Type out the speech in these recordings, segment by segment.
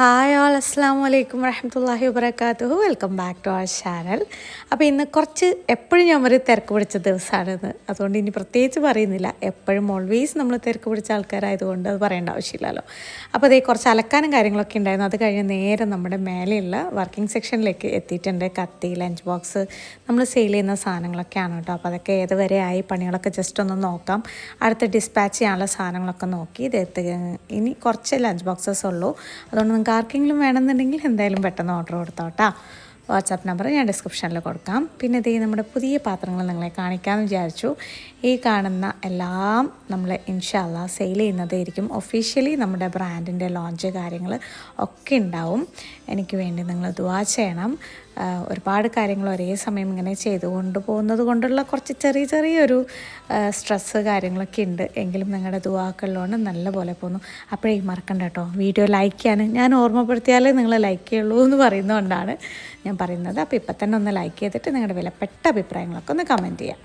Hi all അസ്സാം വലൈക്കും വരഹമത്തല്ലാഹി വബർക്കാത്തുഹു welcome back to our channel. അപ്പോൾ ഇന്ന് കുറച്ച് എപ്പോഴും ഞാൻ ഒരു തിരക്ക് പിടിച്ച ദിവസമാണിന്ന് അതുകൊണ്ട് ഇനി പ്രത്യേകിച്ച് പറയുന്നില്ല. എപ്പോഴും ഓൾവേസ് നമ്മൾ തിരക്ക് പിടിച്ച ആൾക്കാരായതുകൊണ്ട് അത് പറയേണ്ട ആവശ്യമില്ലല്ലോ. അപ്പോൾ അതേ കുറച്ച് അലക്കാനും കാര്യങ്ങളൊക്കെ ഉണ്ടായിരുന്നു. അത് കഴിഞ്ഞ് നേരെ നമ്മുടെ മേലെയുള്ള വർക്കിംഗ് സെക്ഷനിലേക്ക് എത്തിയിട്ടുണ്ട്. കത്തി ലഞ്ച് ബോക്സ് നമ്മൾ സെയിൽ ചെയ്യുന്ന സാധനങ്ങളൊക്കെയാണ് കേട്ടോ. അപ്പോൾ അതൊക്കെ ഏതുവരെ ആയി പണികളൊക്കെ ജസ്റ്റ് ഒന്ന് നോക്കാം. അടുത്ത ഡിസ്പാച്ച് ചെയ്യാനുള്ള സാധനങ്ങളൊക്കെ നോക്കി. ഇത് എത്തി ഇനി കുറച്ച് ലഞ്ച് ബോക്സസ് ഉള്ളൂ. അതുകൊണ്ട് നിങ്ങൾക്ക് ആർക്കെങ്കിലും വേണമെന്നുണ്ടെങ്കിൽ എന്തായാലും പെട്ടെന്ന് ഓർഡർ കൊടുത്തോട്ടാ വാട്സാപ്പ് നമ്പർ ഞാൻ ഡിസ്ക്രിപ്ഷനിൽ കൊടുക്കാം. പിന്നെ ഇതേ നമ്മുടെ പുതിയ പാത്രങ്ങൾ നിങ്ങളെ കാണിക്കാമെന്ന് വിചാരിച്ചു. ഈ കാണുന്ന എല്ലാം നമ്മൾ ഇൻഷാല്ല സെയിൽ ചെയ്യുന്നതായിരിക്കും. ഒഫീഷ്യലി നമ്മുടെ ബ്രാൻഡിന്റെ ലോഞ്ച് കാര്യങ്ങൾ ഒക്കെ ഉണ്ടാവും. എനിക്ക് വേണ്ടി നിങ്ങൾ ദുവാ ചെയ്യണം. ഒരുപാട് കാര്യങ്ങൾ ഒരേ സമയം ഇങ്ങനെ ചെയ്തുകൊണ്ട് പോകുന്നത് കൊണ്ടുള്ള കുറച്ച് ചെറിയ ചെറിയൊരു സ്ട്രെസ്സ് കാര്യങ്ങളൊക്കെ ഉണ്ട്. എങ്കിലും നിങ്ങളുടെ ദുവാക്കളിലോണ്ട് നല്ല പോലെ പോകുന്നു. അപ്പോഴേ മറക്കണ്ട കേട്ടോ. വീഡിയോ ലൈക്ക് ചെയ്യാൻ ഞാൻ ഓർമ്മപ്പെടുത്തിയാലേ നിങ്ങൾ ലൈക്ക് ചെയ്യുള്ളൂ എന്ന് പറയുന്നതുകൊണ്ടാണ് ഞാൻ പറയുന്നത്. അപ്പോൾ ഇപ്പം തന്നെ ഒന്ന് ലൈക്ക് ചെയ്തിട്ട് നിങ്ങളുടെ വിലപ്പെട്ട അഭിപ്രായങ്ങളൊക്കെ ഒന്ന് കമന്റ് ചെയ്യാം.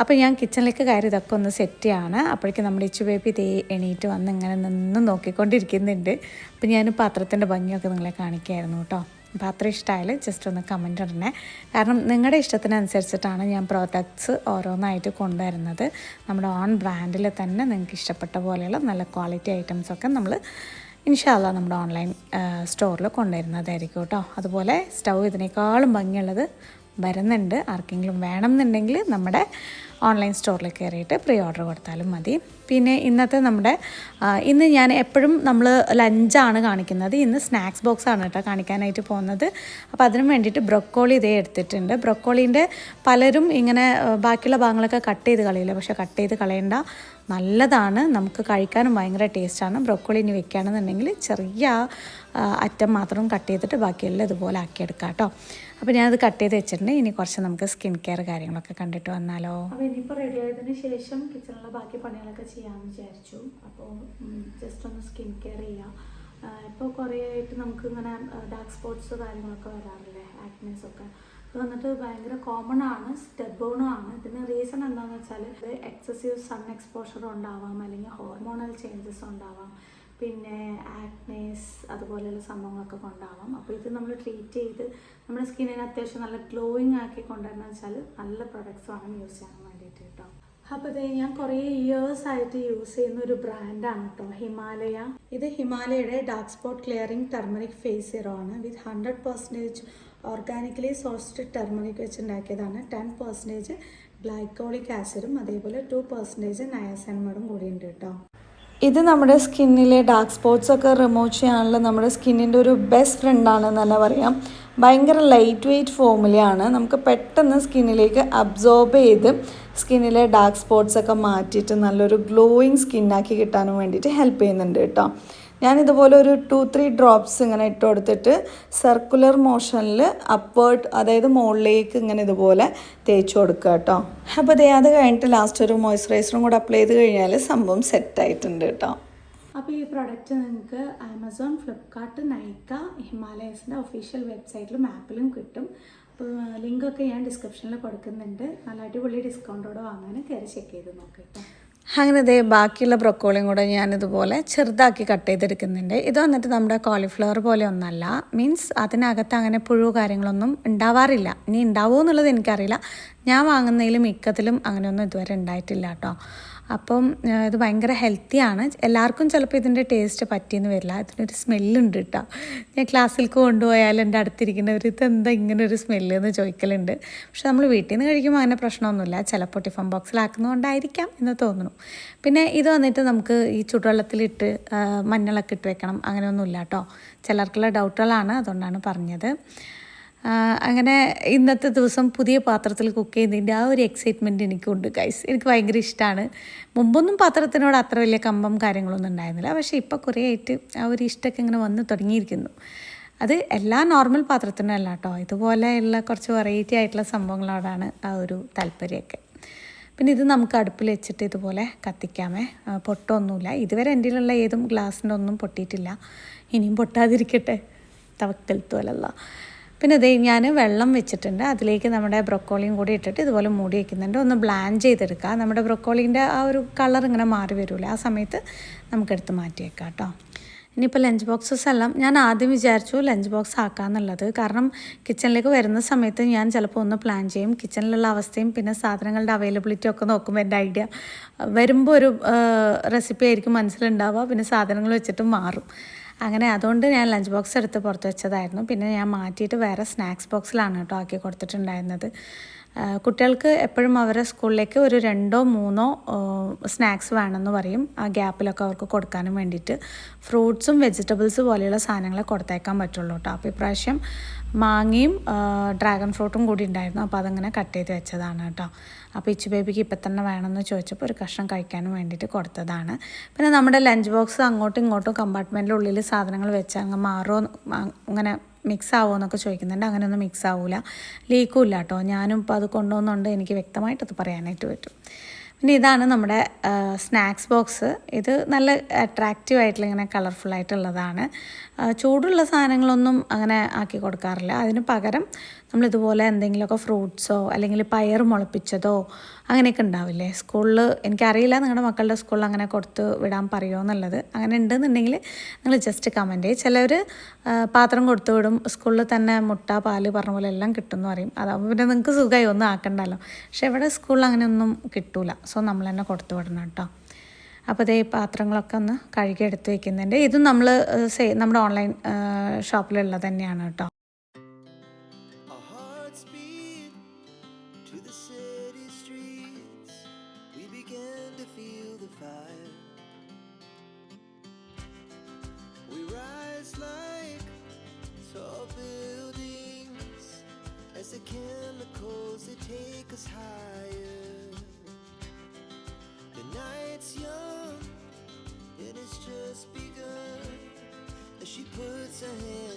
അപ്പോൾ ഞാൻ കിച്ചണിലേക്ക് കയറി ഇതൊക്കെ ഒന്ന് സെറ്റ് അപ്പോഴേക്കും നമ്മുടെ ഇച്ചു ബേബി തേ എണീറ്റ് വന്ന് ഇങ്ങനെ നിന്ന് നോക്കിക്കൊണ്ടിരിക്കുന്നുണ്ട്. അപ്പോൾ ഞാൻ പാത്രത്തിന്റെ ഭംഗിയൊക്കെ നിങ്ങളെ കാണിക്കായിരുന്നു കേട്ടോ. പാത്രം ഇഷ്ടമായാൽ ജസ്റ്റ് ഒന്ന് കമന്റ് ഇടണേ. കാരണം നിങ്ങളുടെ ഇഷ്ടത്തിനനുസരിച്ചിട്ടാണ് ഞാൻ പ്രോഡക്ട്സ് ഓരോന്നായിട്ട് കൊണ്ടുവരുന്നത്. നമ്മുടെ ഓൺ ബ്രാൻഡിൽ തന്നെ നിങ്ങൾക്ക് ഇഷ്ടപ്പെട്ട പോലെയുള്ള നല്ല ക്വാളിറ്റി ഐറ്റംസൊക്കെ നമ്മൾ ഇൻഷാല്ല നമ്മുടെ ഓൺലൈൻ സ്റ്റോറിൽ കൊണ്ടുവരുന്നതായിരിക്കും കേട്ടോ. അതുപോലെ സ്റ്റൗ ഇതിനേക്കാളും ഭംഗിയുള്ളത് വരുന്നുണ്ട്. ആർക്കെങ്കിലും വേണം എന്നുണ്ടെങ്കിൽ നമ്മുടെ ഓൺലൈൻ സ്റ്റോറിൽ കയറിയിട്ട് പ്രീ ഓർഡർ കൊടുത്താലും മതി. പിന്നെ ഇന്നത്തെ നമ്മുടെ ഇന്ന് ഞാൻ എപ്പോഴും നമ്മൾ ലഞ്ചാണ് കാണിക്കുന്നത്. ഇന്ന് സ്നാക്സ് ബോക്സ് ആണ് കേട്ടോ കാണിക്കാനായിട്ട് പോകുന്നത്. അപ്പോൾ അതിനു വേണ്ടിയിട്ട് ബ്രൊക്കോളി ഇതേ എടുത്തിട്ടുണ്ട്. ബ്രൊക്കോളീന്റെ പലരും ഇങ്ങനെ ബാക്കിയുള്ള ഭാഗങ്ങളൊക്കെ കട്ട് ചെയ്ത് കളയില്ല. പക്ഷേ കട്ട് ചെയ്ത് കളയണ്ട നല്ലതാണ്. നമുക്ക് കഴിക്കാനും ഭയങ്കര ടേസ്റ്റാണ് ബ്രൊക്കോളി ഇനി വെക്കുകയാണെന്നുണ്ടെങ്കിൽ ചെറിയ അറ്റം മാത്രം കട്ട് ചെയ്തിട്ട് ബാക്കിയെല്ലാം ഇതുപോലെ ആക്കിയെടുക്കാം കേട്ടോ. അപ്പോൾ ഞാനത് കട്ട് ചെയ്ത് വെച്ചിട്ടുണ്ട്. ഇനി കുറച്ച് നമുക്ക് സ്കിൻ കെയർ കാര്യങ്ങളൊക്കെ കണ്ടിട്ട് വന്നാലോ. അപ്പോൾ ഇനിയിപ്പോൾ റെഡി ആയതിന് ശേഷം കിച്ചണിലെ ബാക്കി പണികളൊക്കെ ചെയ്യാമെന്ന് വിചാരിച്ചു. അപ്പോൾ ജസ്റ്റ് ഒന്ന് സ്കിൻ കെയർ ചെയ്യാം. ഇപ്പോൾ കുറേ ആയിട്ട് നമുക്ക് ഇങ്ങനെ ഡാർക്ക് സ്പോട്ട്സ് കാര്യങ്ങളൊക്കെ വരാറില്ലേ? ആക്നെസ് ഒക്കെ. ഇത് വന്നിട്ട് ഭയങ്കര കോമൺ ആണ് സ്റ്റെബോണും ആണ്. ഇതിന് റീസൺ എന്താണെന്ന് വെച്ചാൽ എക്സസീവ് സൺ എക്സ്പോഷർ ഉണ്ടാവാം അല്ലെങ്കിൽ ഹോർമോണൽ ചേഞ്ചസ് ഉണ്ടാവാം. പിന്നെ ആക്നേസ് അതുപോലെയുള്ള സംഭവങ്ങളൊക്കെ കൊണ്ടാവാം. അപ്പോൾ ഇത് നമ്മൾ ട്രീറ്റ് ചെയ്ത് നമ്മുടെ സ്കിന്നിനെ അത്യാവശ്യം നല്ല ഗ്ലോയിങ് ആക്കി കൊണ്ടുവരണം വെച്ചാൽ നല്ല പ്രൊഡക്ട്സ് വേണം യൂസ് ചെയ്യാൻ വേണ്ടിയിട്ട് കേട്ടോ അപ്പോൾ ഇത് ഞാൻ കുറേ ഇയേഴ്സ് ആയിട്ട് യൂസ് ചെയ്യുന്ന ഒരു ബ്രാൻഡാണ് കേട്ടോ ഹിമാലയ. ഇത് ഹിമാലയയുടെ dark spot clearing turmeric face zero ആണ്. With hundred percentage organically sourced turmeric വെച്ച് ഉണ്ടാക്കിയതാണ് ടെൻ പെർസെന്റേജ് ഗ്ലൈക്കോളിക് ആസിഡും അതേപോലെ ടു പെർസെന്റേജ് നയാസനമഡും കൂടി ഉണ്ട് കേട്ടോ ഇത് നമ്മുടെ സ്കിന്നിലെ ഡാർക്ക് സ്പോട്ട്സ് ഒക്കെ റിമൂവ് ചെയ്യാനുള്ള നമ്മുടെ സ്കിന്നിന്റെ ഒരു ബെസ്റ്റ് ഫ്രണ്ടാണെന്ന് തന്നെ പറയാം. ഭയങ്കര ലൈറ്റ് വെയ്റ്റ് ഫോമിലാണ് നമുക്ക് പെട്ടെന്ന് സ്കിന്നിലേക്ക് അബ്സോർബ് ചെയ്ത് സ്കിന്നിലെ ഡാർക്ക് സ്പോട്ട്സ് ഒക്കെ മാറ്റിയിട്ട് നല്ലൊരു ഗ്ലോയിങ് സ്കിന്നാക്കി കിട്ടാനും വേണ്ടിയിട്ട് ഹെൽപ്പ് ചെയ്യുന്നുണ്ട് കേട്ടോ. ഞാനിതുപോലെ ഒരു ടു ത്രീ ഡ്രോപ്സ് ഇങ്ങനെ ഇട്ട് കൊടുത്തിട്ട് സർക്കുലർ മോഷനിൽ അപ്പേർട്ട് അതായത് മുകളിലേക്ക് ഇങ്ങനെ ഇതുപോലെ തേച്ച് കൊടുക്കുക കേട്ടോ. അപ്പോൾ ദേ അത് കഴിഞ്ഞിട്ട് ലാസ്റ്റ് ഒരു മോയ്സ്ചറൈസറും കൂടെ അപ്ലൈ ചെയ്ത് കഴിഞ്ഞാൽ സംഭവം സെറ്റ് ആയിട്ടുണ്ട് കേട്ടോ. അപ്പോൾ ഈ പ്രോഡക്റ്റ് നിങ്ങൾക്ക് ആമസോൺ ഫ്ലിപ്കാർട്ട് നൈക്ക ഹിമാലയസിന്റെ ഒഫീഷ്യൽ വെബ്സൈറ്റിലും ആപ്പിലും കിട്ടും. അപ്പോൾ ലിങ്കൊക്കെ ഞാൻ ഡിസ്ക്രിപ്ഷനിൽ കൊടുക്കുന്നുണ്ട്. നല്ല അടിപൊളി ഡിസ്കൗണ്ടോടെ വാങ്ങാൻ കയറി ചെക്ക് ചെയ്ത് നോക്കിട്ടോ അങ്ങനെ ഇതേ ബാക്കിയുള്ള ബ്രൊക്കോളിയും കൂടെ ഞാനിതുപോലെ ചെറുതാക്കി കട്ട് ചെയ്തെടുക്കുന്നുണ്ട്. ഇത് വന്നിട്ട് നമ്മുടെ കോളിഫ്ലവർ പോലെ ഒന്നല്ല. മീൻസ് അതിനകത്ത് അങ്ങനെ പുഴു കാര്യങ്ങളൊന്നും ഉണ്ടാവാറില്ല. ഇനി ഉണ്ടാവുമോ എന്നുള്ളത് എനിക്കറിയില്ല. ഞാൻ വാങ്ങുന്നതിലും മിക്കത്തിലും അങ്ങനെയൊന്നും ഇതുവരെ ഉണ്ടായിട്ടില്ല കേട്ടോ. അപ്പം ഇത് ഭയങ്കര ഹെൽത്തിയാണ്. എല്ലാവർക്കും ചിലപ്പോൾ ഇതിന്റെ ടേസ്റ്റ് പറ്റിയെന്ന് വരില്ല. ഇതിനൊരു സ്മെല്ലുണ്ട് കേട്ടോ ഞാൻ ക്ലാസ്സിലേക്ക് കൊണ്ടുപോയാൽ എന്റെ അടുത്തിരിക്കുന്നവർ ഇതെന്താ ഇങ്ങനെ ഒരു സ്മെല്ല് എന്ന് ചോദിക്കലുണ്ട്. പക്ഷെ നമ്മൾ വീട്ടിൽ നിന്ന് കഴിക്കുമ്പോൾ അങ്ങനെ പ്രശ്നമൊന്നുമില്ല. ചിലപ്പോൾ ടിഫൻ ബോക്സിലാക്കുന്നതുകൊണ്ടായിരിക്കാം എന്ന് തോന്നുന്നു. പിന്നെ ഇത് വന്നിട്ട് നമുക്ക് ഈ ചുടുവെള്ളത്തിലിട്ട് മഞ്ഞളൊക്കെ ഇട്ട് വെക്കണം. അങ്ങനെയൊന്നുമില്ല കേട്ടോ ചിലർക്കുള്ള ഡൗട്ടുകളാണ് അതുകൊണ്ടാണ് പറഞ്ഞത്. അങ്ങനെ ഇന്നത്തെ ദിവസം പുതിയ പാത്രത്തിൽ കുക്ക് ചെയ്യുന്നതിന്റെ ആ ഒരു എക്സൈറ്റ്മെന്റ് എനിക്കുണ്ട് ഗൈസ് എനിക്ക് ഭയങ്കര ഇഷ്ടമാണ് മുമ്പൊന്നും പാത്രത്തിനോട് അത്ര വലിയ കമ്പം കാര്യങ്ങളൊന്നും ഉണ്ടായിരുന്നില്ല. പക്ഷേ ഇപ്പോൾ കുറേ ആയിട്ട് ആ ഒരു ഇഷ്ടമൊക്കെ ഇങ്ങനെ വന്ന് തുടങ്ങിയിരിക്കുന്നു. അത് എല്ലാ നോർമൽ പാത്രത്തിനും അല്ല കേട്ടോ. ഇതുപോലെയുള്ള കുറച്ച് വെറൈറ്റി ആയിട്ടുള്ള സംഭവങ്ങളോടാണ് ആ ഒരു താല്പര്യമൊക്കെ. പിന്നെ ഇത് നമുക്ക് അടുപ്പിൽ വെച്ചിട്ട് ഇതുപോലെ കത്തിക്കാമേ. പൊട്ടൊന്നുമില്ല. ഇതുവരെ എന്റെ ഉള്ള ഏതും ഗ്ലാസിന്റെ ഒന്നും പൊട്ടിയിട്ടില്ല. ഇനിയും പൊട്ടാതിരിക്കട്ടെ. തവക്കൽത്തോലല്ല പിന്നെ ഇതേ ഞാൻ വെള്ളം വെച്ചിട്ടുണ്ട്. അതിലേക്ക് നമ്മുടെ ബ്രൊക്കോളിയും കൂടി ഇട്ടിട്ട് ഇതുപോലെ മൂടി വയ്ക്കുന്നുണ്ട് ഒന്ന് ബ്ലാൻഡ് ചെയ്തെടുക്കുക നമ്മുടെ ബ്രൊക്കോളിന്റെ ആ ഒരു കളർ ഇങ്ങനെ മാറി വരില്ല ആ സമയത്ത് നമുക്കെടുത്ത് മാറ്റിയേക്കാം കേട്ടോ. ഇനിയിപ്പോൾ ലഞ്ച് ബോക്സസ് എല്ലാം ഞാൻ ആദ്യം വിചാരിച്ചു ലഞ്ച് ബോക്സ് ആക്കാമെന്നുള്ളത് കാരണം കിച്ചണിലേക്ക് വരുന്ന സമയത്ത് ഞാൻ ചിലപ്പോൾ ഒന്ന് പ്ലാൻ ചെയ്യും. കിച്ചണിലുള്ള അവസ്ഥയും പിന്നെ സാധനങ്ങളുടെ അവൈലബിലിറ്റി ഒക്കെ നോക്കുമ്പോൾ എന്റെ ഐഡിയ. വരുമ്പോൾ ഒരു റെസിപ്പി ആയിരിക്കും മനസ്സിലുണ്ടാവുക. പിന്നെ സാധനങ്ങൾ വെച്ചിട്ട് മാറും. അങ്ങനെ അതുകൊണ്ട് ഞാൻ ലഞ്ച് ബോക്സ് എടുത്ത് പുറത്ത് വെച്ചതായിരുന്നു. പിന്നെ ഞാൻ മാറ്റിയിട്ട് വേറെ സ്നാക്സ് ബോക്സിലാണ് കേട്ടോ ആക്കി കൊടുത്തിട്ടുണ്ടായിരുന്നത്. കുട്ടികൾക്ക് എപ്പോഴും അവരെ സ്കൂളിലേക്ക് ഒരു രണ്ടോ മൂന്നോ സ്നാക്സ് വേണമെന്ന് പറയും. ആ ഗ്യാപ്പിലൊക്കെ അവർക്ക് കൊടുക്കാനും വേണ്ടിയിട്ട്. ഫ്രൂട്ട്സും വെജിറ്റബിൾസ് പോലെയുള്ള സാധനങ്ങളെ കൊടുത്തേക്കാൻ പറ്റുള്ളൂ കേട്ടോ. അപ്പോൾ ഇപ്രാവശ്യം മാങ്ങയും ഡ്രാഗൺ ഫ്രൂട്ടും കൂടി ഉണ്ടായിരുന്നു. അപ്പോൾ അതങ്ങനെ കട്ട് ചെയ്ത് വെച്ചതാണ് കേട്ടോ. അപ്പോൾ ഇച്ചു ബേബിക്ക് ഇപ്പം തന്നെ വേണമെന്ന് ചോദിച്ചപ്പോൾ ഒരു കഷ്ണം കഴിക്കാനും വേണ്ടിയിട്ട് കൊടുത്തതാണ്. പിന്നെ നമ്മുടെ ലഞ്ച് ബോക്സ് അങ്ങോട്ടും ഇങ്ങോട്ടും കമ്പാർട്ട്മെന്റിന്റെ ഉള്ളിൽ സാധനങ്ങൾ വെച്ച് അങ്ങ് മാറുമോ അങ്ങനെ മിക്സ് ആവുമോ എന്നൊക്കെ ചോദിക്കുന്നുണ്ട്. അങ്ങനെയൊന്നും മിക്സ് ആവില്ല ലീക്കും ഇല്ല കേട്ടോ. ഞാനും ഇപ്പോൾ അത് കൊണ്ടുപോകുന്നുണ്ട് എനിക്ക് വ്യക്തമായിട്ടത് പറയാനായിട്ട് പറ്റും. പിന്നെ ഇതാണ് നമ്മുടെ സ്നാക്സ് ബോക്സ് ഇത് നല്ല അട്രാക്റ്റീവ് ആയിട്ടുള്ള ഇങ്ങനെ കളർഫുൾ ആയിട്ടുള്ളതാണ്. ചൂടുള്ള സാധനങ്ങളൊന്നും അങ്ങനെ ആക്കി കൊടുക്കാറില്ല. അതിന് പകരം നമ്മളിതുപോലെ എന്തെങ്കിലുമൊക്കെ ഫ്രൂട്ട്സോ അല്ലെങ്കിൽ പയർ മുളപ്പിച്ചതോ അങ്ങനെയൊക്കെ ഉണ്ടാവില്ലേ? സ്കൂളിൽ എനിക്കറിയില്ല നിങ്ങളുടെ മക്കളുടെ സ്കൂളിൽ അങ്ങനെ കൊടുത്ത് വിടാൻ പറയുമോ എന്നുള്ളത്. അങ്ങനെ ഉണ്ടെന്നുണ്ടെങ്കിൽ നിങ്ങൾ ജസ്റ്റ് കമന്റ് ചെയ്യും. ചിലർ പാത്രം കൊടുത്തു വിടും. സ്കൂളിൽ തന്നെ മുട്ട പാൽ പറഞ്ഞ പോലെ എല്ലാം കിട്ടുമെന്ന് പറയും. അതാകുമ്പോൾ പിന്നെ നിങ്ങൾക്ക് സുഖമായി ഒന്നും ആക്കണ്ടല്ലോ. പക്ഷെ ഇവിടെ സ്കൂളിൽ അങ്ങനെയൊന്നും കിട്ടൂല. സോ നമ്മൾ തന്നെ കൊടുത്തു വിടണം കേട്ടോ. അപ്പോൾ ഇതേ പാത്രങ്ങളൊക്കെ ഒന്ന് കഴുകി എടുത്ത് വെക്കുന്നുണ്ട്. ഇതും നമ്മൾ നമ്മുടെ ഓൺലൈൻ ഷോപ്പിലുള്ളത് തന്നെയാണ് കേട്ടോ. Young and it's just begun. As she puts her hand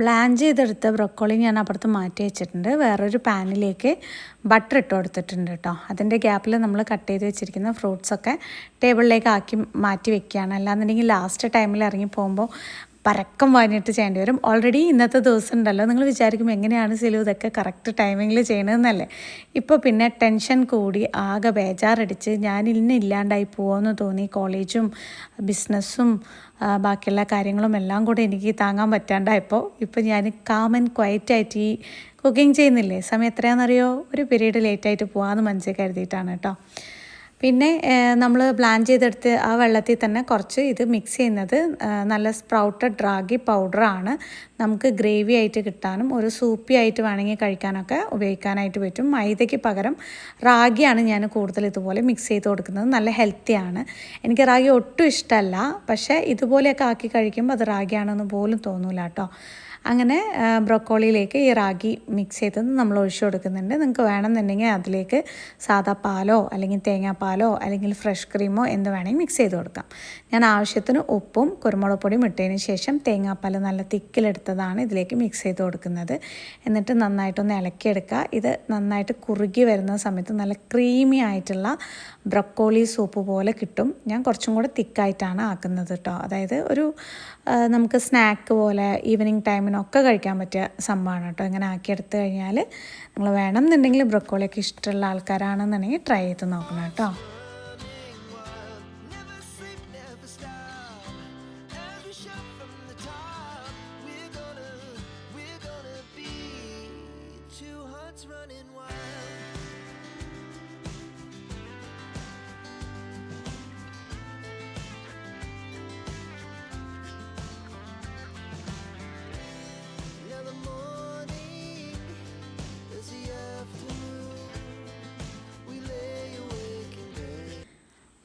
blend ചെയ്തെടുത്ത ബ്രൊക്കോളി ഞാൻ അപ്പുറത്ത് മാറ്റി വെച്ചിട്ടുണ്ട്. വേറൊരു പാനിലേക്ക് ബട്ടർ ഇട്ട് കൊടുത്തിട്ടുണ്ട് കേട്ടോ അതിന്റെ ഗ്യാപ്പിൽ നമ്മൾ കട്ട് ചെയ്ത് വെച്ചിരിക്കുന്ന ഫ്രൂട്ട്സൊക്കെ ടേബിളിലേക്ക് ആക്കി മാറ്റി വെക്കുകയാണ്. അല്ലാന്നുണ്ടെങ്കിൽ ലാസ്റ്റ് ടൈമിൽ ഇറങ്ങി പോകുമ്പോൾ പരക്കം വാങ്ങിയിട്ട് ചെയ്യേണ്ടി വരും. ഓൾറെഡി ഇന്നത്തെ ദിവസം ഉണ്ടല്ലോ. നിങ്ങൾ വിചാരിക്കും എങ്ങനെയാണ് സിലു ഇതൊക്കെ കറക്റ്റ് ടൈമിങ്ങിൽ ചെയ്യണമെന്നല്ലേ ഇപ്പോൾ പിന്നെ ടെൻഷൻ കൂടി ആകെ ബേജാറടിച്ച് ഞാൻ ഇന്ന് ഇല്ലാണ്ടായി പോകുമെന്ന് തോന്നി. കോളേജും ബിസിനസ്സും ബാക്കിയുള്ള കാര്യങ്ങളും എല്ലാം കൂടെ എനിക്ക് താങ്ങാൻ പറ്റാണ്ടായപ്പോൾ ഇപ്പോൾ ഞാൻ കാം ആൻഡ് ക്വയറ്റ് ആയിട്ട് ഈ കുക്കിംഗ് ചെയ്യുന്നില്ലേ? സമയം എത്രയാണെന്നറിയോ? ഒരു പീരീഡ് ലേറ്റായിട്ട് പോകാമെന്ന് മനസ്സിൽ കരുതിയിട്ടാണ് കേട്ടോ. പിന്നെ നമ്മൾ പ്ലാൻ ചെയ്തെടുത്ത് ആ വെള്ളത്തിൽ തന്നെ കുറച്ച് ഇത് മിക്സ് ചെയ്യുന്നത് നല്ല സ്പ്രൗട്ടഡ് റാഗി പൗഡറാണ് നമുക്ക് ഗ്രേവി ആയിട്ട് കിട്ടാനും ഒരു സൂപ്പി ആയിട്ട് വേണമെങ്കിൽ കഴിക്കാനൊക്കെ ഉപയോഗിക്കാനായിട്ട് പറ്റും. മൈദയ്ക്ക് പകരം റാഗിയാണ് ഞാൻ കൂടുതൽ ഇതുപോലെ മിക്സ് ചെയ്ത് കൊടുക്കുന്നത്. നല്ല ഹെൽത്തിയാണ് എനിക്ക് റാഗി ഒട്ടും ഇഷ്ടമല്ല പക്ഷേ ഇതുപോലെയൊക്കെ ആക്കി കഴിക്കുമ്പോൾ അത് റാഗിയാണെന്ന് പോലും തോന്നൂല കേട്ടോ. അങ്ങനെ ബ്രൊക്കോളിയിലേക്ക് ഈ റാഗി മിക്സ് ചെയ്തത് നമ്മൾ ഒഴിച്ചു കൊടുക്കുന്നുണ്ട്. നിങ്ങൾക്ക് വേണമെന്നുണ്ടെങ്കിൽ അതിലേക്ക് സാദാ പാലോ അല്ലെങ്കിൽ തേങ്ങാപ്പാലോ അല്ലെങ്കിൽ ഫ്രഷ് ക്രീമോ എന്ത് വേണമെങ്കിൽ മിക്സ് ചെയ്ത് കൊടുക്കാം. ഞാൻ ആവശ്യത്തിന് ഉപ്പും കുരുമുളക് പൊടിയും ഇട്ടതിന് ശേഷം തേങ്ങാപ്പാൽ നല്ല തിക്കിലെടുത്തതാണ് ഇതിലേക്ക് മിക്സ് ചെയ്ത് കൊടുക്കുന്നത്. എന്നിട്ട് നന്നായിട്ടൊന്ന് ഇളക്കിയെടുക്കുക. ഇത് നന്നായിട്ട് കുറുകി വരുന്ന സമയത്ത് നല്ല ക്രീമി ആയിട്ടുള്ള ബ്രൊക്കോളി സൂപ്പ് പോലെ കിട്ടും. ഞാൻ കുറച്ചും കൂടെ തിക്കായിട്ടാണ് ആക്കുന്നത് കേട്ടോ അതായത് ഒരു നമുക്ക് സ്നാക്ക് പോലെ ഈവനിങ് ടൈമിനൊക്കെ കഴിക്കാൻ പറ്റിയ സംഭവമാണ് കേട്ടോ. ഇങ്ങനെ ആക്കിയെടുത്ത് കഴിഞ്ഞാൽ നിങ്ങൾ വേണം എന്നുണ്ടെങ്കിൽ ബ്രൊക്കോളിയൊക്കെ ഇഷ്ടമുള്ള ആൾക്കാരാണെന്നുണ്ടെങ്കിൽ ട്രൈ ചെയ്ത് നോക്കണം കേട്ടോ.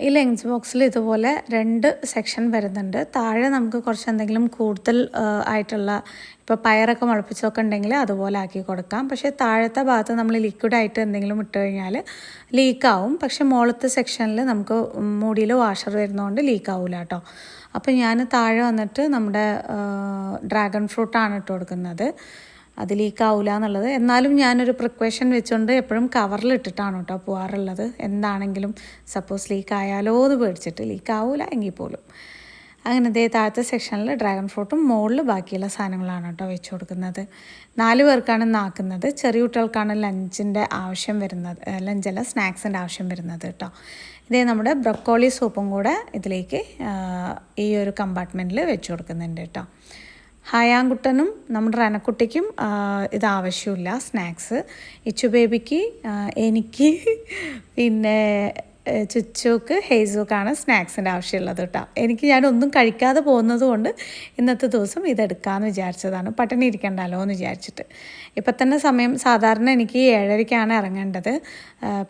ഈ ലെങ്സ് ബോക്സിൽ ഇതുപോലെ രണ്ട് സെക്ഷൻ വരുന്നുണ്ട്. താഴെ നമുക്ക് കുറച്ച് എന്തെങ്കിലും കൂടുതൽ ആയിട്ടുള്ള ഇപ്പോൾ പയറൊക്കെ മുളപ്പിച്ചൊക്കെ ഉണ്ടെങ്കിൽ അതുപോലെ ആക്കി കൊടുക്കാം. പക്ഷേ താഴത്തെ ഭാഗത്ത് നമ്മൾ ലിക്വിഡായിട്ട് എന്തെങ്കിലും ഇട്ട് കഴിഞ്ഞാൽ ലീക്കാവും പക്ഷേ മുകളത്തെ സെക്ഷനിൽ നമുക്ക് മൂടിയിൽ വാഷർ വരുന്നതുകൊണ്ട് ലീക്ക് ആവില്ല കേട്ടോ അപ്പോൾ ഞാൻ താഴെ വന്നിട്ട് നമ്മുടെ ഡ്രാഗൺ ഫ്രൂട്ടാണ് ഇട്ട് കൊടുക്കുന്നത്. അത് ലീക്കാവില്ല എന്നുള്ളത്. എന്നാലും ഞാനൊരു പ്രിക്വേഷൻ വെച്ചുകൊണ്ട് എപ്പോഴും കവറിലിട്ടിട്ടാണ് കേട്ടോ പോകാറുള്ളത് എന്താണെങ്കിലും സപ്പോസ് ലീക്ക് ആയാലോ എന്ന് പേടിച്ചിട്ട് ലീക്ക് ആവില്ല എങ്കിൽ പോലും. അങ്ങനെ ദേ താഴത്തെ സെക്ഷനിൽ ഡ്രാഗൺ ഫ്രൂട്ടും മുകളിൽ ബാക്കിയുള്ള സാധനങ്ങളാണ് കേട്ടോ വെച്ച് കൊടുക്കുന്നത്. നാല് പേർക്കാണ് നാക്കുന്നത് ചെറിയ കുട്ടികൾക്കാണ് ലഞ്ചിന്റെ ആവശ്യം വരുന്നത് ലഞ്ചല്ല സ്നാക്സിന്റെ ആവശ്യം വരുന്നത് കേട്ടോ ഇതേ നമ്മുടെ ബ്രക്കോളി സൂപ്പും കൂടെ ഇതിലേക്ക് ഈ ഒരു കമ്പാർട്ട്മെന്റിൽ വെച്ച് കൊടുക്കുന്നുണ്ട് കേട്ടോ ഹയാൻകുട്ടനും നമ്മുടെ റനക്കുട്ടിക്കും ഇത് ആവശ്യമില്ല സ്നാക്സ്. ഇച്ചു ബേബിക്ക് എനിക്ക് പിന്നെ ചുച്ചുക്ക് ഹേസുക്കാണ് സ്നാക്സിന്റെ ആവശ്യമുള്ളത് കേട്ടോ. എനിക്ക് ഞാനൊന്നും കഴിക്കാതെ പോകുന്നത് കൊണ്ട് ഇന്നത്തെ ദിവസം ഇതെടുക്കാമെന്ന് വിചാരിച്ചതാണ്. പട്ടിണി ഇരിക്കണ്ടല്ലോ എന്ന് വിചാരിച്ചിട്ട്. ഇപ്പം തന്നെ സമയം സാധാരണ എനിക്ക് ഏഴരയ്ക്കാണ് ഇറങ്ങേണ്ടത്.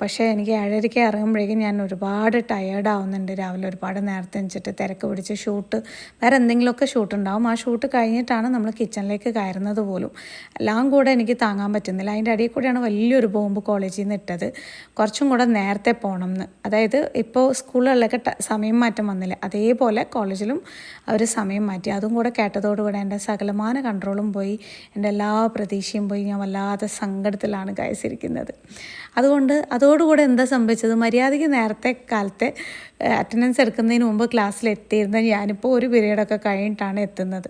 പക്ഷേ എനിക്ക് ഏഴരയ്ക്ക് ഇറങ്ങുമ്പോഴേക്കും ഞാൻ ഒരുപാട് ടയേർഡ് ആവുന്നുണ്ട്. രാവിലെ ഒരുപാട് നേരത്തെ എണിച്ചിട്ട് തിരക്ക് പിടിച്ച് ഷൂട്ട് വേറെ എന്തെങ്കിലുമൊക്കെ ഷൂട്ട് ഉണ്ടാവും ആ ഷൂട്ട് കഴിഞ്ഞിട്ടാണ് നമ്മൾ കിച്ചണിലേക്ക് കയറുന്നത് പോലും. എല്ലാം കൂടെ എനിക്ക് താങ്ങാൻ പറ്റുന്നില്ല. അതിന്റെ അടിയിൽ കൂടെയാണ് വലിയൊരു ബോംബ് കോളേജിൽ നിന്ന് ഇട്ടത്. കുറച്ചും കൂടെ നേരത്തെ പോകണം എന്ന്. അതായത് ഇപ്പോൾ സ്കൂളുകളിലൊക്കെ സമയം മാറ്റം വന്നില്ല? അതേപോലെ കോളേജിലും അവർ സമയം മാറ്റി. അതും കൂടെ കേട്ടതോടുകൂടെ എന്റെ സകലമാന കൺട്രോളും പോയി. എന്റെ എല്ലാ പ്രതീക്ഷയും പോയി. ഞാൻ വല്ലാതെ സങ്കടത്തിലാണ് കയസിരിക്കുന്നത് അതുകൊണ്ട് അതോടുകൂടെ എന്താ സംഭവിച്ചത്? മര്യാദയ്ക്ക് നേരത്തെ കാലത്തെ അറ്റൻഡൻസ് എടുക്കുന്നതിന് മുമ്പ് ക്ലാസ്സിൽ എത്തിയിരുന്ന ഞാനിപ്പോൾ ഒരു പീരീഡൊക്കെ കഴിഞ്ഞിട്ടാണ് എത്തുന്നത്.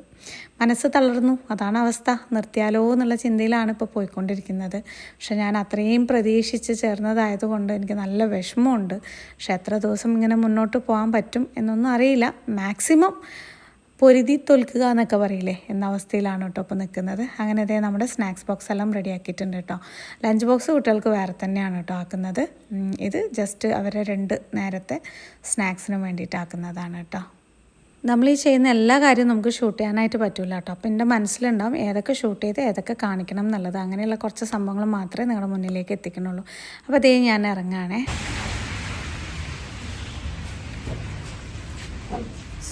മനസ്സ് തളർന്നു. അതാണ് അവസ്ഥ. നിർത്തിയാലോ എന്നുള്ള ചിന്തയിലാണ് ഇപ്പോൾ പോയിക്കൊണ്ടിരിക്കുന്നത്. പക്ഷെ ഞാൻ അത്രയും പ്രതീക്ഷിച്ച് ചേർന്നതായതുകൊണ്ട് എനിക്ക് നല്ല വിഷമമുണ്ട്. പക്ഷെ എത്ര ദിവസം ഇങ്ങനെ മുന്നോട്ട് പോകാൻ പറ്റും എന്നൊന്നും അറിയില്ല. മാക്സിമം പൊരുതി തോൽക്കുക എന്നൊക്കെ പറയില്ലേ? എന്ന അവസ്ഥയിലാണ് കേട്ടോ ഇപ്പോൾ നിൽക്കുന്നത്. അങ്ങനെ അതേ നമ്മുടെ സ്നാക്സ് ബോക്സ് എല്ലാം റെഡി ആക്കിയിട്ടുണ്ട് കേട്ടോ. ലഞ്ച് ബോക്സ് കുട്ടികൾക്ക് വേറെ തന്നെയാണ് കേട്ടോ ആക്കുന്നത്. ഇത് ജസ്റ്റ് അവരെ രണ്ട് നേരത്തെ സ്നാക്സിന് വേണ്ടിയിട്ട് ആക്കുന്നതാണ് കേട്ടോ. നമ്മൾ ഈ ചെയ്യുന്ന എല്ലാ കാര്യവും നമുക്ക് ഷൂട്ട് ചെയ്യാനായിട്ട് പറ്റില്ല കേട്ടോ അപ്പോൾ എന്റെ മനസ്സിലുണ്ടാവും ഏതൊക്കെ ഷൂട്ട് ചെയ്ത് ഏതൊക്കെ കാണിക്കണം എന്നുള്ളത്. അങ്ങനെയുള്ള കുറച്ച് സംഭവങ്ങൾ മാത്രമേ നിങ്ങളുടെ മുന്നിലേക്ക് എത്തിക്കണുള്ളൂ അപ്പോൾ അതേ ഞാൻ ഇറങ്ങുകയാണേ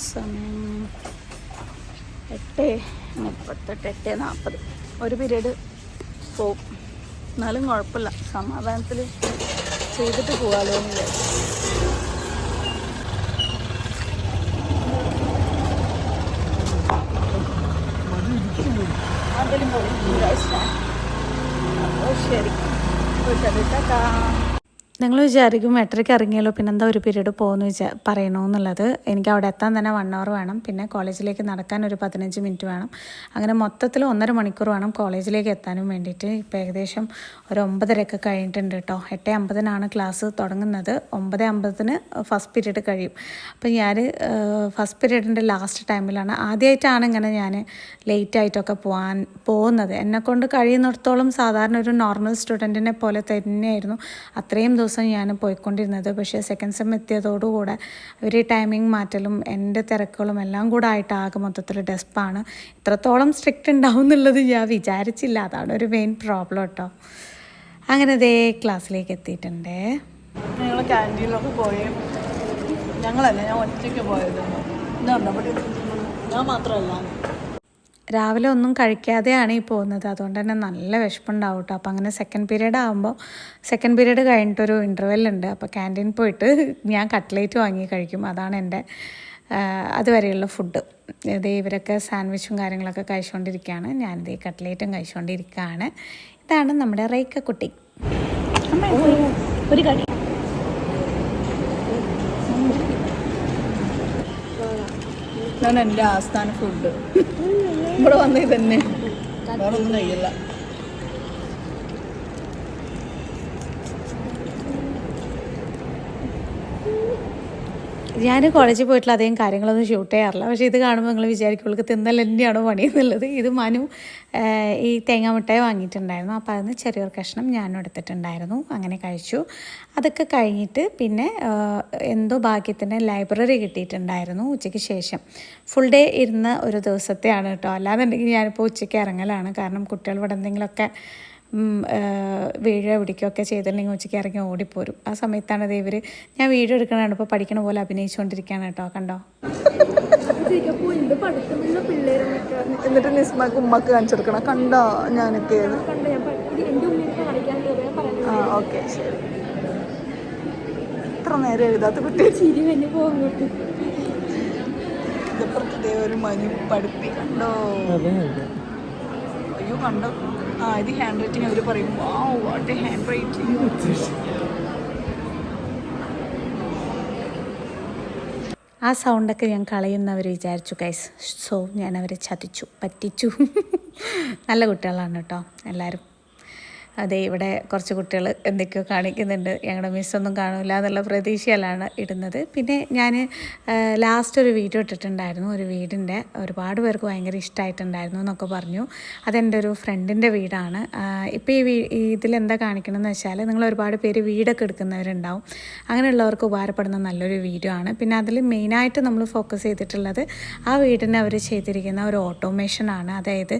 സമയം എട്ട് മുപ്പത്തെട്ട് എട്ട് നാൽപ്പത്. ഒരു പീരീഡ് പോകും എന്നാലും കുഴപ്പമില്ല. സമാധാനത്തിൽ ചെയ്തിട്ട് പോകാമല്ലോ അതിലും പോയി അപ്പോൾ ശരി. പോയിട്ട് നിങ്ങൾ വിചാരിക്കും എട്ടരയ്ക്ക് ഇറങ്ങിയല്ലോ പിന്നെ എന്താ ഒരു പീരീഡ് പോകുമെന്ന് വിചാ പറയണമെന്നുള്ളത് എനിക്ക് അവിടെ എത്താൻ തന്നെ വൺ അവർ വേണം. പിന്നെ കോളേജിലേക്ക് നടക്കാൻ ഒരു പതിനഞ്ച് മിനിറ്റ് വേണം. അങ്ങനെ മൊത്തത്തിൽ ഒന്നര മണിക്കൂർ വേണം കോളേജിലേക്ക് എത്താനും വേണ്ടിയിട്ട്. ഇപ്പോൾ ഏകദേശം ഒരു ഒമ്പതരയൊക്കെ കഴിഞ്ഞിട്ടുണ്ട് കേട്ടോ എട്ട് അമ്പതിനാണ് ക്ലാസ് തുടങ്ങുന്നത്. ഒമ്പത് അമ്പതിന് ഫസ്റ്റ് പീരീഡ് കഴിയും. അപ്പം ഞാൻ ഫസ്റ്റ് പീരീഡിന്റെ ലാസ്റ്റ് ടൈമിലാണ് ആദ്യമായിട്ടാണ് ഇങ്ങനെ ഞാൻ ലേറ്റ് ആയിട്ടൊക്കെ പോകാൻ പോകുന്നത്. എന്നെക്കൊണ്ട് കഴിയുന്നിടത്തോളം സാധാരണ ഒരു നോർമൽ സ്റ്റുഡന്റിനെ പോലെ തന്നെയായിരുന്നു. അത്രയും ദിവസം ഞാൻ പോയിക്കൊണ്ടിരുന്നത്. പക്ഷേ സെക്കൻഡ് സെം എത്തിയതോടുകൂടെ ഒരു ടൈമിംഗ് മാറ്റലും എന്റെ തിരക്കുകളും എല്ലാം കൂടെ ആയിട്ട് ആകെ മൊത്തത്തിൽ ഡെസ്പാണ്. ഇത്രത്തോളം സ്ട്രിക്റ്റ് ഉണ്ടാവും എന്നുള്ളത് ഞാൻ വിചാരിച്ചില്ല. അതാണ് ഒരു മെയിൻ പ്രോബ്ലം കേട്ടോ അങ്ങനെ ദേ ക്ലാസ്സിലേക്ക് എത്തിയിട്ടുണ്ട്. ഞങ്ങൾ ഞങ്ങളല്ല ഞാൻ ഒറ്റയ്ക്ക് പോയത്. ഞാൻ മാത്രമല്ല. രാവിലെ ഒന്നും കഴിക്കാതെയാണ് ഈ പോകുന്നത്. അതുകൊണ്ട് തന്നെ നല്ല വിശപ്പുണ്ടാവും കേട്ടോ അപ്പോൾ അങ്ങനെ സെക്കൻഡ് പീരീഡ് ആകുമ്പോൾ സെക്കൻഡ് പീരീഡ് കഴിഞ്ഞിട്ടൊരു ഇന്റർവെൽ ഉണ്ട്. അപ്പോൾ ക്യാന്റീൻ പോയിട്ട് ഞാൻ കട്ട്ലേറ്റ് വാങ്ങി കഴിക്കും. അതാണ് എന്റെ അതുവരെയുള്ള ഫുഡ് ഇത് ഇവരൊക്കെ സാൻഡ്വിച്ചും കാര്യങ്ങളൊക്കെ കഴിച്ചുകൊണ്ടിരിക്കുകയാണ് ഞാനിത് കട്ട്ലേറ്റും കഴിച്ചുകൊണ്ടിരിക്കുകയാണ് ഇതാണ് നമ്മുടെ റൈക്ക കുട്ടി ഒരു കടി. ഇതാണ് എന്റെ ആസ്ഥാന ഫുഡ് ഇവിടെ വന്നേ തന്നെ വേറെ ഒന്നും കഴിയില്ല. ഞാൻ കോളേജിൽ പോയിട്ടുള്ള അധികം കാര്യങ്ങളൊന്നും ഷൂട്ട് ചെയ്യാറില്ല. പക്ഷെ ഇത് കാണുമ്പോൾ നിങ്ങൾ വിചാരിക്കുള്ളൂ തിന്നൽ തന്നെയാണോ പണി എന്നുള്ളത് ഇത് മനു ഈ തേങ്ങാമുട്ടായി വാങ്ങിയിട്ടുണ്ടായിരുന്നു. അപ്പോൾ അതിന് ചെറിയൊരു കഷ്ണം ഞാനും എടുത്തിട്ടുണ്ടായിരുന്നു. അങ്ങനെ കഴിച്ചു. അതൊക്കെ കഴിഞ്ഞിട്ട് പിന്നെ എന്തോ ഭാഗ്യത്തിന് ലൈബ്രറി കിട്ടിയിട്ടുണ്ടായിരുന്നു ഉച്ചയ്ക്ക് ശേഷം. ഫുൾ ഡേ ഇരുന്ന ഒരു ദിവസത്തെയാണ് കേട്ടോ. അല്ലാന്നുണ്ടെങ്കിൽ ഞാനിപ്പോൾ ഉച്ചയ്ക്ക് ഇറങ്ങലാണ്. കാരണം കുട്ടികൾ ഇവിടെ എന്തെങ്കിലുമൊക്കെ വീഴോ പിടിക്കുകയൊക്കെ ചെയ്തിട്ടുണ്ടെങ്കിൽ ഉച്ചയ്ക്ക് ഇറങ്ങി ഓടിപ്പോരും. ആ സമയത്താണ് ഇത് ഇവർ ഞാൻ വീഡിയോ എടുക്കണതാണ് ഇപ്പോൾ പഠിക്കണ പോലെ അഭിനയിച്ചുകൊണ്ടിരിക്കുകയാണ് കേട്ടോ കണ്ടോ? എന്നിട്ട് നിസ്മക്ക് ഉമ്മക്ക് കാണിച്ചു കൊടുക്കണം. കണ്ടോ ഞാനൊക്കെ? ആ ഓക്കെ ശരി. ഇത്ര നേരം എഴുതാത്ത കുട്ടി. ഇതിപ്പുറത്ത് ദേ ഒരു മനു പഠിപ്പിക്കണ്ടോ അയ്യോ കണ്ടോ? ആ ഇത് ഹാൻഡ് റൈറ്റിംഗ് അവർ പറയും. വാ വാട്ട് എ ഹാൻഡ് റൈറ്റിംഗ് ആ സൗണ്ടൊക്കെ ഞാൻ കളയുന്നവർ വിചാരിച്ചു കൈസ് സോ ഞാൻ അവരെ ചതിച്ചു പറ്റിച്ചു. നല്ല കുട്ടികളാണ് കേട്ടോ എല്ലാവരും അതെ ഇവിടെ കുറച്ച് കുട്ടികൾ എന്തൊക്കെയോ കാണിക്കുന്നുണ്ട്. ഞങ്ങളുടെ മിസ്സൊന്നും കാണില്ല എന്നുള്ള പ്രതീക്ഷയിലാണ് ഇടുന്നത്. പിന്നെ ഞാൻ ലാസ്റ്റ് ഒരു വീഡിയോ ഇട്ടിട്ടുണ്ടായിരുന്നു. ഒരു വീടിന്റെ ഒരുപാട് പേർക്ക് ഭയങ്കര ഇഷ്ടമായിട്ടുണ്ടായിരുന്നു എന്നൊക്കെ പറഞ്ഞു. അതെന്റെ ഒരു ഫ്രണ്ടിന്റെ വീടാണ്. ഇപ്പോൾ ഈ വീ ഇതിലെന്താ കാണിക്കണമെന്ന് വെച്ചാൽ നിങ്ങൾ ഒരുപാട് പേര് വീടൊക്കെ എടുക്കുന്നവരുണ്ടാവും. അങ്ങനെയുള്ളവർക്ക് ഉപകാരപ്പെടുന്ന നല്ലൊരു വീഡിയോ ആണ്. പിന്നെ അതിൽ മെയിനായിട്ട് നമ്മൾ ഫോക്കസ് ചെയ്തിട്ടുള്ളത് ആ വീടിന് അവർ ചെയ്തിരിക്കുന്ന ഒരു ഓട്ടോമേഷനാണ് അതായത്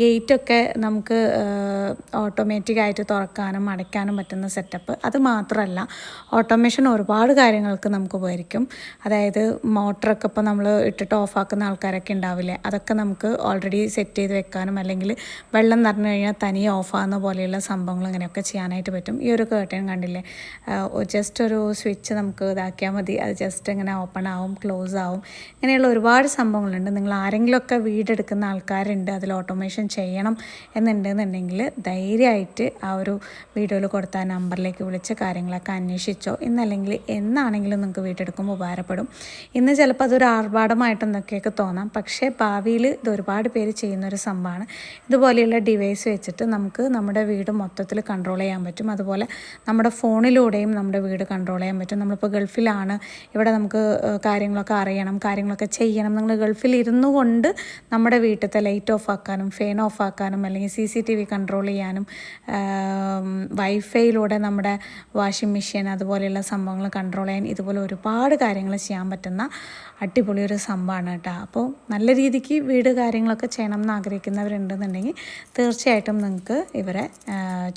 ഗേറ്റൊക്കെ നമുക്ക് ഓട്ടോമാറ്റിക് ആയിട്ട് തുറക്കാനും അടയ്ക്കാനും പറ്റുന്ന സെറ്റപ്പ് അത് മാത്രമല്ല ഓട്ടോമേഷൻ ഒരുപാട് കാര്യങ്ങൾക്ക് നമുക്ക് ഉപകരിക്കും. അതായത് മോട്ടറൊക്കെ ഇപ്പോൾ നമ്മൾ ഇട്ടിട്ട് ഓഫാക്കുന്ന ആൾക്കാരൊക്കെ ഉണ്ടാവില്ലേ അതൊക്കെ നമുക്ക് ഓൾറെഡി സെറ്റ് ചെയ്ത് വെക്കാനും അല്ലെങ്കിൽ വെള്ളം നിറഞ്ഞു കഴിഞ്ഞാൽ തനിയെ ഓഫാകുന്ന പോലെയുള്ള സംഭവങ്ങൾ അങ്ങനെയൊക്കെ ചെയ്യാനായിട്ട് പറ്റും. ഈ ഒരു കേട്ടൺ കണ്ടില്ലേ? ജസ്റ്റ് ഒരു സ്വിച്ച് നമുക്ക് ഇതാക്കിയാൽ മതി. അത് ജസ്റ്റ് ഇങ്ങനെ ഓപ്പൺ ആവും ക്ലോസ് ആവും. ഇങ്ങനെയുള്ള ഒരുപാട് സംഭവങ്ങളുണ്ട്. നിങ്ങൾ ആരെങ്കിലുമൊക്കെ വീടെടുക്കുന്ന ആൾക്കാരുണ്ട് അതിൽ ഓട്ടോമേഷൻ ചെയ്യണം എന്നുണ്ടെന്നുണ്ടെങ്കിൽ ധൈര്യമായിട്ട് ആ ഒരു വീഡിയോയിൽ കൊടുത്ത ആ നമ്പറിലേക്ക് വിളിച്ച് കാര്യങ്ങളൊക്കെ അന്വേഷിച്ചോ. ഇന്നല്ലെങ്കിൽ എന്നാണെങ്കിലും നിങ്ങൾക്ക് വീട്ടെടുക്കുമ്പോൾ ഉപകാരപ്പെടും. ഇന്ന് ചിലപ്പോൾ അതൊരു ആർഭാടമായിട്ടെന്നൊക്കെയൊക്കെ തോന്നാം. പക്ഷേ ഭാവിയിൽ ഇത് ഒരുപാട് പേര് ചെയ്യുന്ന ഒരു സംഭവമാണ്. ഇതുപോലെയുള്ള ഡിവൈസ് വെച്ചിട്ട് നമുക്ക് നമ്മുടെ വീട് മൊത്തത്തിൽ കൺട്രോൾ ചെയ്യാൻ പറ്റും. അതുപോലെ നമ്മുടെ ഫോണിലൂടെയും നമ്മുടെ വീട് കൺട്രോൾ ചെയ്യാൻ പറ്റും. നമ്മളിപ്പോൾ ഗൾഫിലാണ്. ഇവിടെ നമുക്ക് കാര്യങ്ങളൊക്കെ അറിയണം കാര്യങ്ങളൊക്കെ ചെയ്യണം. നിങ്ങൾ ഗൾഫിൽ ഇരുന്നു കൊണ്ട് നമ്മുടെ വീട്ടിലത്തെ ലൈറ്റ് ഓഫ് ആക്കാനും ഫാൻ ഓഫ് ആക്കാനും അല്ലെങ്കിൽ C C T V control ചെയ്യാനും വൈഫൈയിലൂടെ നമ്മുടെ വാഷിംഗ് മെഷീൻ അതുപോലെയുള്ള സംഭവങ്ങൾ കൺട്രോൾ ചെയ്യാൻ ഇതുപോലെ ഒരുപാട് കാര്യങ്ങൾ ചെയ്യാൻ പറ്റുന്ന അടിപൊളി ഒരു സംഭവമാണ് കേട്ടോ. അപ്പോൾ നല്ല രീതിക്ക് വീട് കാര്യങ്ങളൊക്കെ ചെയ്യണം എന്ന് ആഗ്രഹിക്കുന്നവരുണ്ടെന്നുണ്ടെങ്കിൽ തീർച്ചയായിട്ടും നിങ്ങൾക്ക് ഇവരെ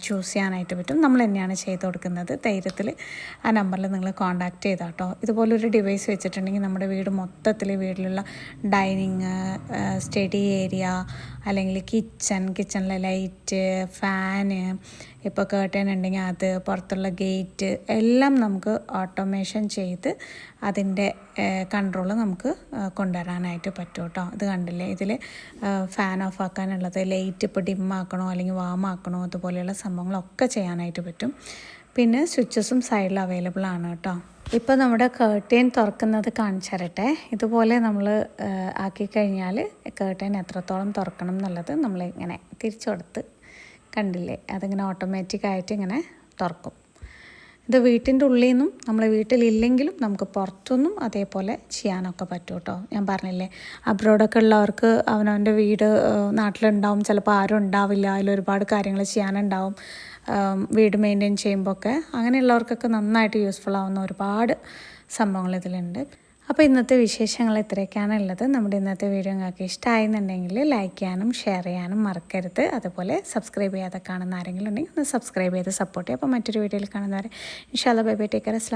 ചൂസ് ചെയ്യാനായിട്ട് പറ്റും. നമ്മൾ തന്നെയാണ് ചെയ്ത് കൊടുക്കുന്നത്. ധൈര്യത്തിൽ ആ നമ്പറിൽ നിങ്ങൾ കോൺടാക്റ്റ് ചെയ്താൽ കേട്ടോ. ഇതുപോലൊരു ഡിവൈസ് വെച്ചിട്ടുണ്ടെങ്കിൽ നമ്മുടെ വീട് മൊത്തത്തിൽ വീട്ടിലുള്ള ഡൈനിങ് സ്റ്റഡി ഏരിയ അല്ലെങ്കിൽ കിച്ചൺ കിച്ചണിലെ ലൈറ്റ് ഫാന് ഇപ്പോൾ കേട്ടൻ ഉണ്ടെങ്കിൽ അത് പുറത്തുള്ള ഗേറ്റ് എല്ലാം നമുക്ക് ഓട്ടോമേഷൻ ചെയ്ത് അതിന്റെ കൺട്രോൾ നമുക്ക് കൊണ്ടുവരാനായിട്ട് പറ്റും കേട്ടോ. ഇത് കണ്ടില്ലേ? ഇതിൽ ഫാൻ ഓഫ് ആക്കാനുള്ളത് ലൈറ്റ് ഇപ്പോൾ ഡിം ആക്കണോ അല്ലെങ്കിൽ വാം ആക്കണോ അതുപോലെയുള്ള സംഭവങ്ങളൊക്കെ ചെയ്യാനായിട്ട് പറ്റും. പിന്നെ സ്വിച്ചസും സൈഡിൽ അവൈലബിൾ ആണ് കേട്ടോ. ഇപ്പോൾ നമ്മുടെ കേർട്ടേൻ തുറക്കുന്നത് കാണിച്ചരട്ടെ ഇതുപോലെ നമ്മൾ ആക്കി കഴിഞ്ഞാൽ കേർട്ടേൻ എത്രത്തോളം തുറക്കണം എന്നുള്ളത് നമ്മൾ ഇങ്ങനെ തിരിച്ചു കൊടുത്ത് കണ്ടില്ലേ? അതിങ്ങനെ ഓട്ടോമാറ്റിക്കായിട്ട് ഇങ്ങനെ തുറക്കും. ഇത് വീട്ടിന്റെ ഉള്ളിൽ നിന്നും നമ്മൾ വീട്ടിലില്ലെങ്കിലും നമുക്ക് പുറത്തുനിന്നും അതേപോലെ ചെയ്യാനൊക്കെ പറ്റും കേട്ടോ. ഞാൻ പറഞ്ഞില്ലേ അബ്രോഡൊക്കെ ഉള്ളവർക്ക് അവനവന്റെ വീട് നാട്ടിലുണ്ടാവും ചിലപ്പോൾ ആരും ഉണ്ടാവില്ല അതിൽ ഒരുപാട് കാര്യങ്ങൾ ചെയ്യാനുണ്ടാവും വീട് മെയിന്റെയിൻ ചെയ്യുമ്പോൾ ഒക്കെ. അങ്ങനെയുള്ളവർക്കൊക്കെ നന്നായിട്ട് യൂസ്ഫുൾ ആവുന്ന ഒരുപാട് സംഭവങ്ങൾ ഇതിലുണ്ട്. അപ്പോൾ ഇന്നത്തെ വിശേഷങ്ങൾ ഇത്രയൊക്കെയാണ് ഉള്ളത്. നമ്മുടെ ഇന്നത്തെ വീഡിയോ നിങ്ങൾക്ക് ഇഷ്ടമായെന്നുണ്ടെങ്കിൽ ലൈക്ക് ചെയ്യാനും ഷെയർ ചെയ്യാനും മറക്കരുത്. അതുപോലെ സബ്സ്ക്രൈബ് ചെയ്യാതെ കാണുന്ന ആരെങ്കിലും ഉണ്ടെങ്കിൽ ഒന്ന് സബ്സ്ക്രൈബ് ചെയ്ത് സപ്പോർട്ട് ചെയ്യുക. അപ്പോൾ മറ്റൊരു വീഡിയോയിൽ കാണുന്നവരെ ഇൻഷാല്ല ബൈ ബൈ ടേക്കർ അസ്ലാം